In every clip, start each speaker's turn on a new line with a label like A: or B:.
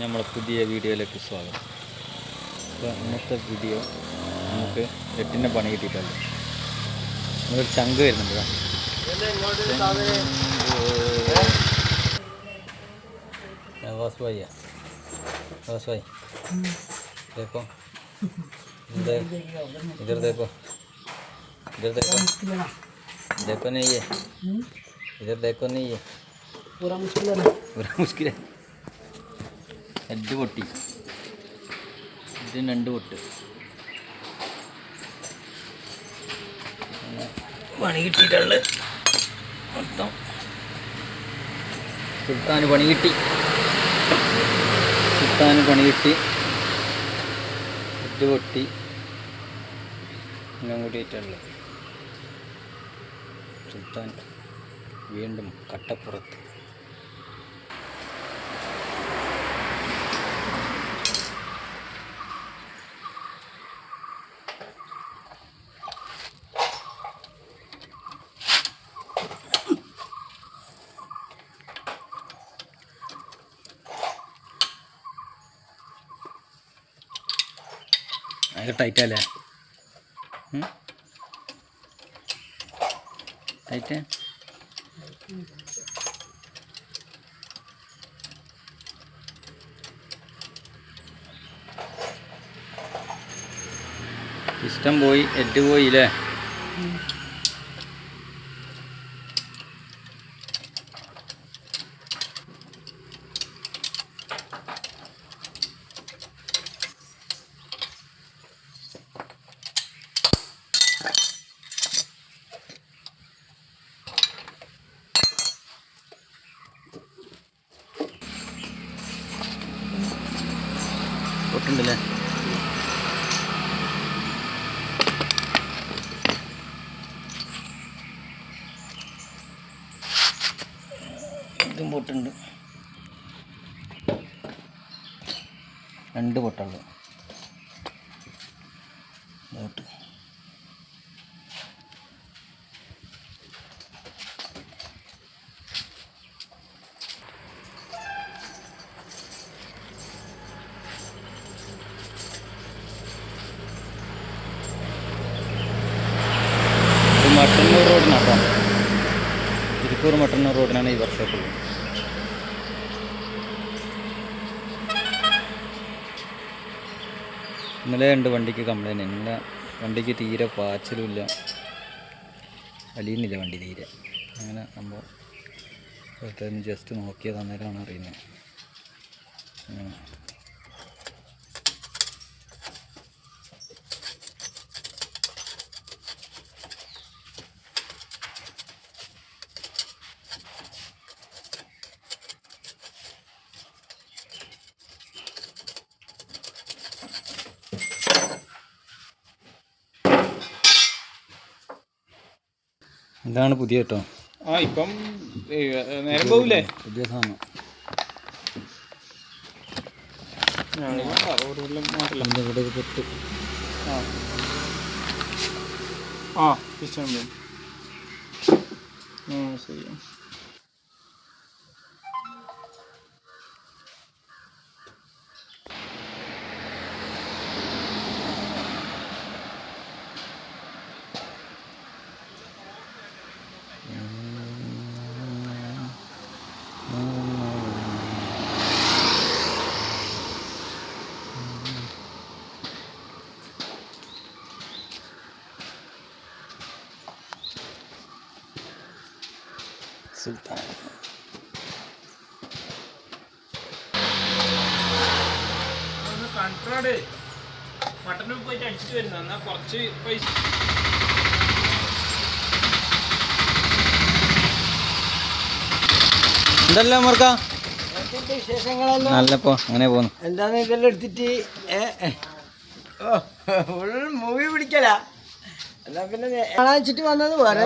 A: നമ്മളെ പുതിയ വീഡിയോയിലേക്ക് സ്വാഗതം അപ്പോൾ ഇന്നത്തെ വീഡിയോ നമുക്ക് എട്ടിൻ്റെ പണി കിട്ടിയിട്ടല്ലോ നമുക്കൊരു ചങ്ക് വരുന്നുണ്ട് ഇതാ. नवाज भाई है नवाज भाई देखो इधर इधर देखो इधर देखो देखो नहीं ये इधर देखो नहीं ये
B: पूरा मुश्किल है ना
A: पूरा मुश्किल है രണ്ട് പൊട്ടി. ഇതിന് രണ്ട് പൊട്ട്. പണി കിട്ടിയിട്ടുള്ള മൊത്തം. സുൽത്താന് പണി കിട്ടി. സുൽത്താന് പണി കിട്ടി. ഹെഡ് പൊട്ടി. എല്ലാം കൂടിയിട്ടുള്ളത് സുൽത്താൻ വീണ്ടും കട്ടപ്പുറത്ത്. ഭയങ്കര ടൈറ്റ് അല്ലേ? ടൈറ്റ് ഇഷ്ടം പോയി എഡ് പോയില്ലേ രണ്ട് പൊട്ടുള്ളൂ ഇതോട്ട് ഇത് മട്ടന്നൂർ റോഡിനാട്ടോ തിരുപ്പൂർ മട്ടന്നൂർ റോഡിനാണ് ഈ വർക്ക്ഷോപ്പ് ഇന്നലെ ഉണ്ട് വണ്ടിക്ക് കംപ്ലൈന്റ് ഇന്നലെ വണ്ടിക്ക് തീരെ പാച്ചിലുമില്ല. അലിയുന്നില്ല വണ്ടി തീരെ. അങ്ങനെ നമ്മൾ ജസ്റ്റ് നോക്കിയത് അന്നേരമാണ് അറിയുന്നത്. അങ്ങനെ. ഇതാണ് പുതിയ കേട്ടോ.
C: ആ ഇപ്പം നേരം പോവില്ലേ
A: പുതിയ സാധനം. ഇവിടെ
C: ആ. പോലെ ആ ശരി.
A: സുൽത്താൻ.
C: കൺട്രോഡ് മട്ടനിൽ പോയിട്ട് അടിച്ചിട്ട് കുറച്ച് പൈസ.
A: എന്തല്ലേ
B: വിശേഷങ്ങളെല്ലാം?
A: നല്ലപ്പോ അങ്ങനെ പോന്നു
B: എന്താന്ന് ഇതെല്ലാം എടുത്തിട്ട്. ഫുൾ മൂവി പിടിക്കല. എന്നാ പിന്നെ കാണാൻ വെച്ചിട്ട് വന്നത് വേറെ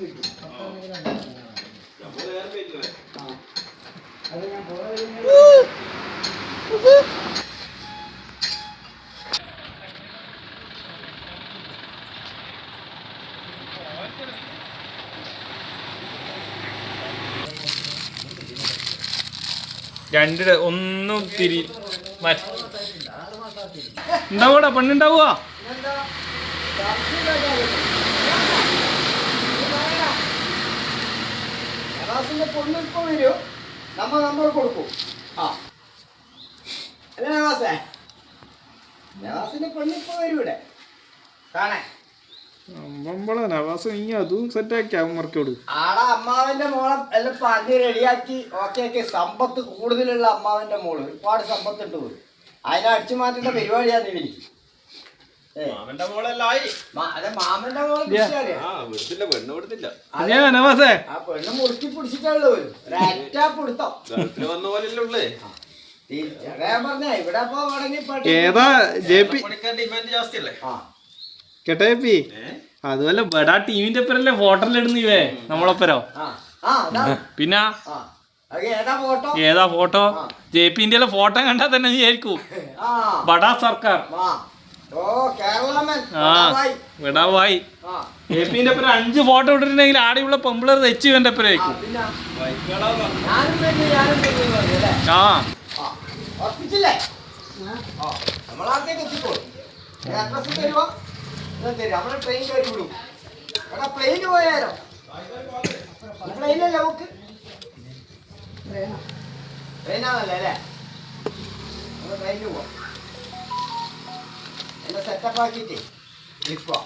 A: കിട്ടി.
C: നേരം പോയിട്ടില്ലേ
B: ആ. അത് ഞാൻ
C: രണ്ട് ഒന്നും തിരി ഉണ്ടാവൂടാ പെണ്ണുണ്ടാവുക
B: പൊണ്ണ് കൊടുക്കും. ആ. അല്ലേ നവാസേ നവാസിന്റെ പൊണ്ണ് ഇപ്പൊ വരും ഇവിടെ. കാണേ. അമ്മാവന്റെ മോളെ എല്ലാം പറഞ്ഞ് റെഡിയാക്കി. Okay okay. സമ്പത്ത് കൂടുതലുള്ള അമ്മാവന്റെ മോൾ. ഒരുപാട് സമ്പത്തുണ്ട് പോയി അതിനെ അടിച്ചു മാറ്റേണ്ട പരിപാടിയാണ്
C: മോളല്ലായി.
B: അതെ മാമന്റെ മോളെ.
C: ആ വിടുത്തില്ല പെണ്ണ് വിടുത്തില്ല നവാസേ
B: ആ പെണ്ണ് മുറുക്കി പിടിച്ചിട്ടുള്ളൂ ഒരറ്റ പിടുത്തം.
C: ഗൾഫിൽ വന്ന പോലെ ഉള്ളേ.
B: പറഞ്ഞ. ഇവിടെ
C: ഏതാ ജെ പി ഡിമാൻഡ് ജാസ്തി അല്ലേ
B: ആ.
C: കേട്ടോ ജെ പി അതുമല്ല ബടാ ടീമിന്റെ ഒപ്പരല്ലേ ഫോട്ടോയിലിടുന്നു ഇവേ? നമ്മളൊപ്പരോ? പിന്നെ?
B: ഏതാ ഫോട്ടോ?
C: ജെ പി ഇന്ത്യയിലെ ഫോട്ടോ കണ്ടാ തന്നെ വിചാരിക്കൂ. ബടാ സർക്കാർ. വിടാവായി ജെ പിന്റെ ഒപ്പം അഞ്ച് ഫോട്ടോ ഇട്ടിട്ടുണ്ടെങ്കിൽ ആടെയുള്ള പെമ്പിളർ തെച്ചു ഇവന്റെ
B: ഒപ്പരായിരിക്കും
C: ആ
B: ആ. ഉറപ്പിച്ചില്ലേ? ആ നമ്മളാർത്തേക്ക് തരും നമ്മളെ ട്രെയിൻ കയറി വിടും. എടാ പ്ലെയിന് പോയാലോ പ്ലെയിനല്ലേ നമുക്ക്? ട്രെയിനാണല്ലേ അല്ലേ? നമ്മൾ ട്രെയിനിൽ പോവാം. എന്നെ സെറ്റപ്പ് ആക്കിയിട്ട് വിൽക്കുക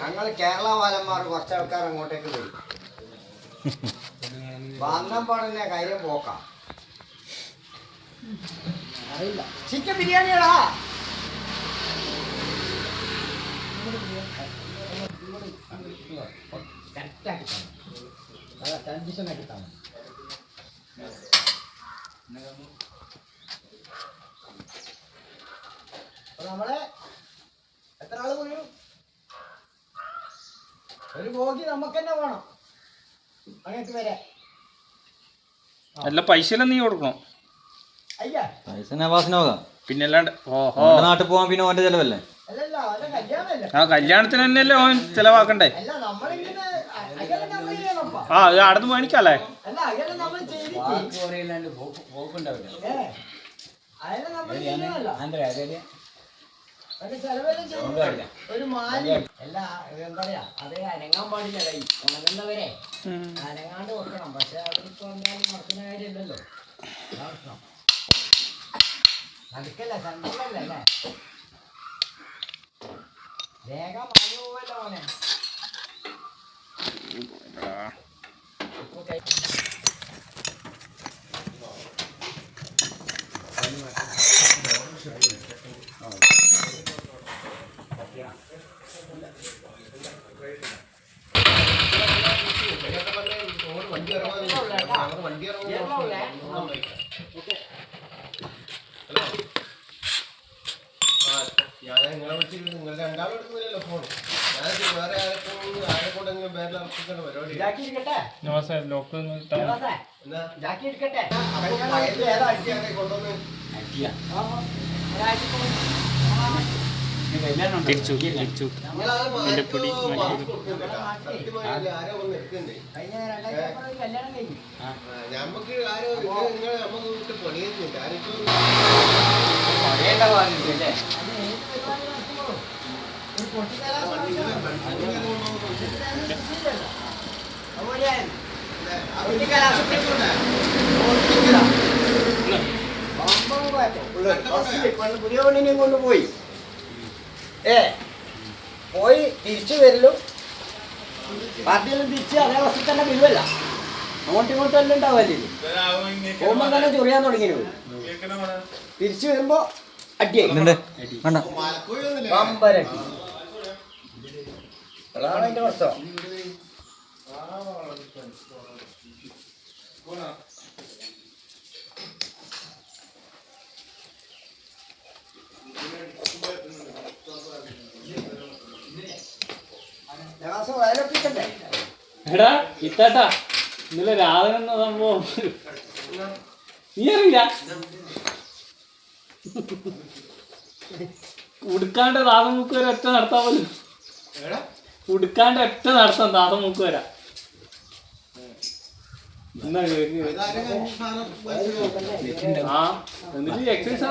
B: ഞങ്ങൾ കേരള വാലന്മാർ കുറച്ച് ആൾക്കാർ അങ്ങോട്ടേക്ക് വരും. വന്നം പാടുന്ന കാര്യം പോക്കാം. ചിക്കൻ ബിരിയാണിയാടാ. നമ്മളെ എത്ര ആൾ പോയും? ഒരു ബോഗി നമുക്ക് തന്നെ വേണം അങ്ങോട്ട് വരെ.
C: അല്ല പൈസ നീ കൊടുക്കണം?
B: അയ്യാ.
A: പൈസ നവാസിനോക്കാം പോകാം
C: പിന്നെ അല്ലാണ്ട്
A: നാട്ടിൽ പോവാൻ പിന്നെ ഓന്റെ ചെലവല്ലേ?
B: അല്ലല്ല അവന്റെ
C: ആ കല്യാണത്തിന് തന്നെയല്ലേ ഓൻ ചെലവാക്കണ്ടേ? ആ അത്
B: അടുത്ത് ചെയ്തിട്ട് ഒരു മാലി അല്ല എന്താ പറയാ അത് അനങ്ങാൻ പാടില്ല കൈ. ഉണങ്ങുന്നവരെ അനങ്ങാണ്ട് വെക്കണം. പക്ഷെ അതിപ്പോ എന്തായാലും കാര്യമില്ലല്ലോ. നടക്കല്ല വേഗം മഞ്ഞ പോവല്ലോ മോനെ കഴിഞ്ഞു
D: നമുക്ക് ആരോ നമുക്ക് വിട്ട് പണിയുന്നില്ല. ആരിപ്പോ
B: അത് ഏത് പരിപാടി നടത്തുമ്പോഴും ഒരു പൊട്ടിത്തരാൻ അതുപോലെ പുതിയ പെണ്ണിനെയും കൊണ്ടുപോയി ഏ പോയി തിരിച്ചു വരലും പാർട്ടിയെല്ലാം തിരിച്ച് അതേ വസ്തു തന്നെ വരുമല്ല അങ്ങോട്ടും ഇങ്ങോട്ടും എല്ലാം ഉണ്ടാവല്ലേ പോകുമ്പോൾ തന്നെ ചൊറിയാൻ തുടങ്ങി തിരിച്ചു വരുമ്പോ അടിയായി പമ്പരടി അതാണ് അതിന്റെ പ്രശ്നം
C: എടാ ഇത്താട്ടാ ഇന്നലെ രാവിലെ എന്ന സംഭവം? നീ അറിയില്ല ഉടുക്കാണ്ട് താതം മുക്ക് വരെ ഒറ്റ നടത്താൻ പോലും ഉടുക്കാണ്ട് ഒറ്റ നടത്താം താതം മുക്ക് വരാ. എന്നാ കേക്ക്. ആ എന്നിട്ട് എക്സൈസ്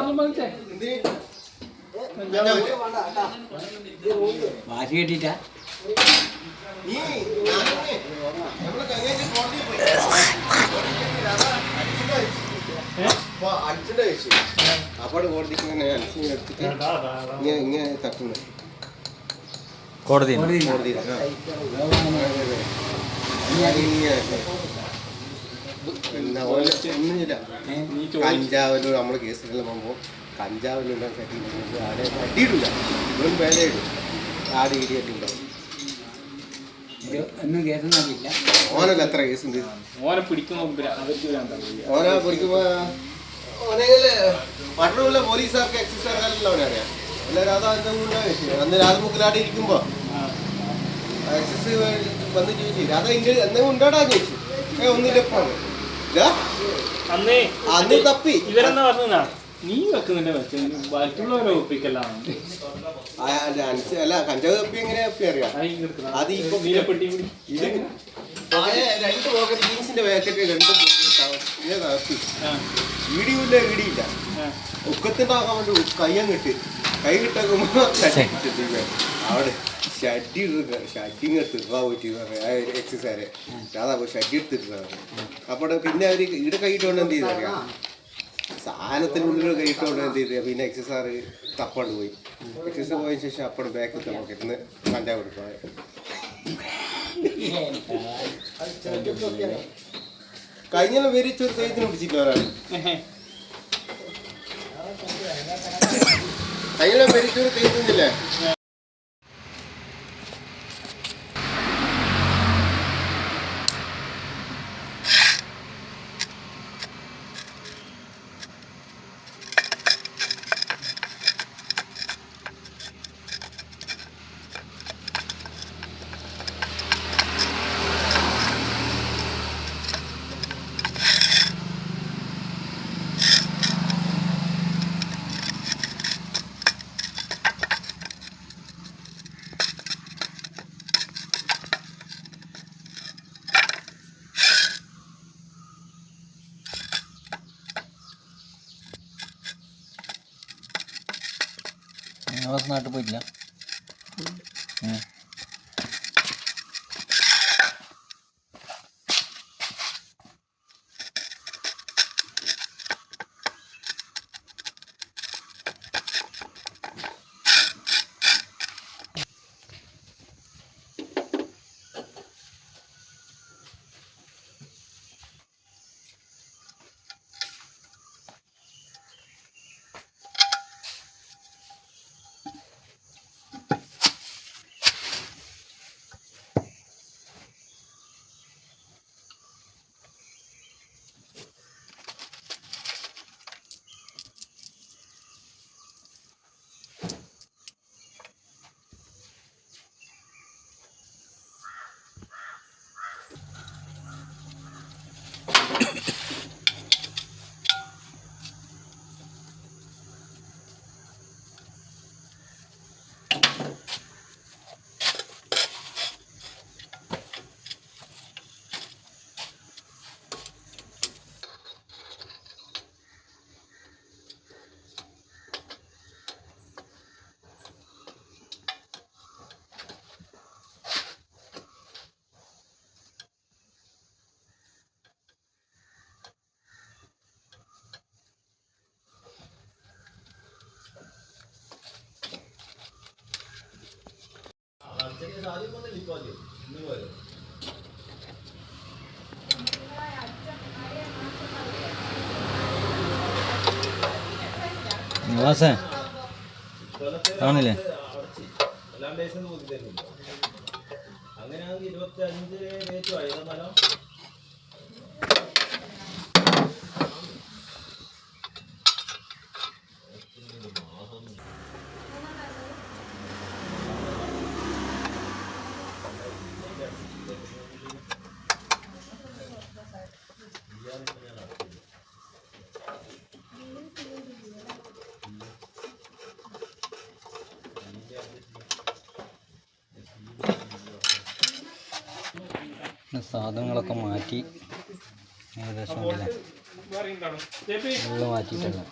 B: വാശി കെട്ടിട്ടാ
D: തട്ടുന്നു
A: കോടതി
D: കോടതിയിൽ ആ. ഇങ്ങനെ എന്താ ഓലെ ഒന്നുമില്ല
C: നീ ചോദിച്ചു
D: കഞ്ചാവിലും നമ്മൾ കേസിലെല്ലാം പോകുമ്പോൾ കഞ്ചാവിലൂടെ ആരെ കട്ടിയിട്ടില്ല വെറും വേലയിടും ആട് ഇടിയിട്ടുണ്ടാവും ഓനല്ല എത്ര ഉണ്ട്?
C: ഓനെ പിടിക്കുമ്പോ ഇവർ
D: ഓനെ പിടിക്കുമ്പോ ഓനെങ്കിൽ പോലീസുകാർക്ക് എക്സൈസുകാർക്കല്ല അവനെ അറിയാം. എല്ലാവരും അതാ എന്തെങ്കിലും അന്ന് രാധമുക്കിലാടി ഇരിക്കുമ്പോ എക്സൈസ് വന്ന് ചോദിച്ചു രാധ എന്തെങ്കിലും ഉണ്ടോടാ ചോദിച്ചു. ഏ ഒന്നുമില്ലപ്പോ ഇതാ,
C: അന്നേ
D: തപ്പി.
C: ഇവരെന്താ പറഞ്ഞാ നീ വെക്കുന്നുണ്ട് മറ്റുള്ളവരെ ഒപ്പിക്കലാണ്.
D: അല്ല, കഞ്ചാവ് തപ്പി എങ്ങനെ തപ്പി അറിയാം? അത് ഇപ്പൊ
C: മീനപ്പെട്ടി
D: ഇത് രണ്ട് പോക്കറ്റ് ജീൻസിന്റെ രണ്ടും തപ്പി. വീടിയില്ല ഒക്കത്തിണ്ടാക്കാൻ വേണ്ടി കയ്യങ്ങിട്ട് കൈ കിട്ടാക്കുമ്പോ അവിടെ ഷഡ്ഡി ഷഡ്ഡി ഇങ്ങനെ പറ്റി എക്സസൈസ് അതാ ഷഡ്ഡി എടുത്തിട്ടാണ് അപ്പോൾ പിന്നെ അവർ ഇവിടെ കൈയിട്ടുകൊണ്ട് എന്ത് ചെയ്തറിയാം സാധനത്തിനുള്ളിൽ കൈയിട്ടുകൊണ്ട് എന്ത് ചെയ്ത് പിന്നെ എക്സസൈസ് തപ്പാണ്ട് പോയി. എക്സസൈസ് പോയ ശേഷം അപ്പോൾ ബാക്കിൽ നമുക്ക് ഇരുന്ന് കണ്ടാ കൊടുക്കാം കഴിഞ്ഞ വരിച്ചൊരു കൈത്തിന് പിടിച്ചില്ല ഒരാൾ കഴിഞ്ഞ വരിച്ചൊരു തെയ്യത്തില്ലേ
A: നാട്ടിൽ പോയിട്ടില്ല. ഉം. നിവാസേ കാണില്ലേ
E: അങ്ങനെയാണെങ്കിൽ ഇരുപത്തി അഞ്ച് റേറ്റ് ആയിരുന്നാലോ
A: സാധനങ്ങളൊക്കെ മാറ്റി ഏകദേശം ഉണ്ടല്ലേ? മാറ്റിയിട്ടുണ്ട്.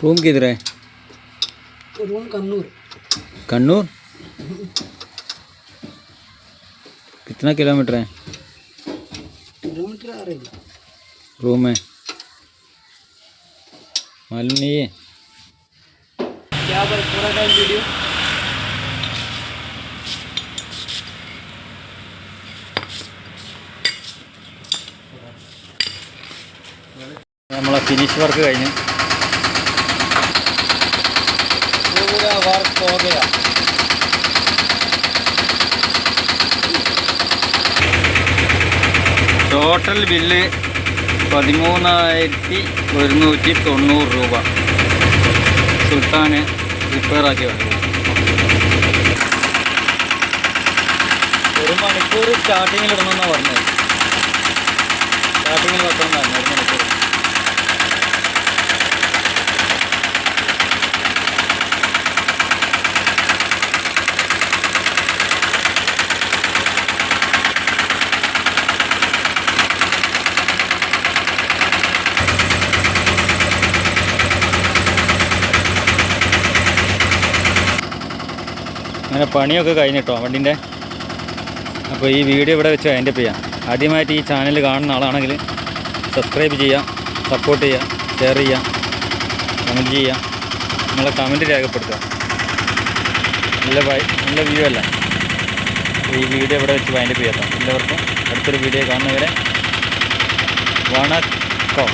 A: रूम किधर है
F: रूम कन्नूर
A: कन्नूर कितना किलोमीटर है
F: किलोमीटर आ रही
A: रूम है मालूम नहीं है
E: क्या भाई पूरा टाइम वीडियो
A: നമ്മളെ ഫിനിഷ് വർക്ക് കഴിഞ്ഞു പോകുകയാണ് ടോട്ടൽ ബില്ല് പതിമൂന്നായിരത്തി ഒരുന്നൂറ്റി തൊണ്ണൂറ് രൂപ. സുൽത്താന് റിപ്പയറാക്കി വന്നത് ഒരു മണിക്കൂർ സ്റ്റാർട്ടിങ്ങിൽ ഇടണമെന്നാണ് പറഞ്ഞത്. സ്റ്റാർട്ടിങ്ങിൽ വെക്കണം ഒരു മണിക്കൂർ. അങ്ങനെ പണിയൊക്കെ കഴിഞ്ഞിട്ടോ വണ്ടിന്റെ? അപ്പോൾ ഈ വീഡിയോ ഇവിടെ വെച്ച് അതിന്റെ ചെയ്യാം. ആദ്യമായിട്ട് ഈ ചാനൽ കാണുന്ന ആളാണെങ്കിൽ സബ്സ്ക്രൈബ് ചെയ്യാം സപ്പോർട്ട് ചെയ്യാം ഷെയർ ചെയ്യാം കമന്റ് ചെയ്യാം. നിങ്ങളെ കമന്റ് രേഖപ്പെടുത്തുക. നല്ല നല്ല വ്യൂ അല്ല? ഈ വീഡിയോ ഇവിടെ വെച്ച് വൈൻഡപ്പ് ചെയ്യാം. എല്ലാവർക്കും അടുത്തൊരു വീഡിയോ കാണുന്നവരെ വണക്കം.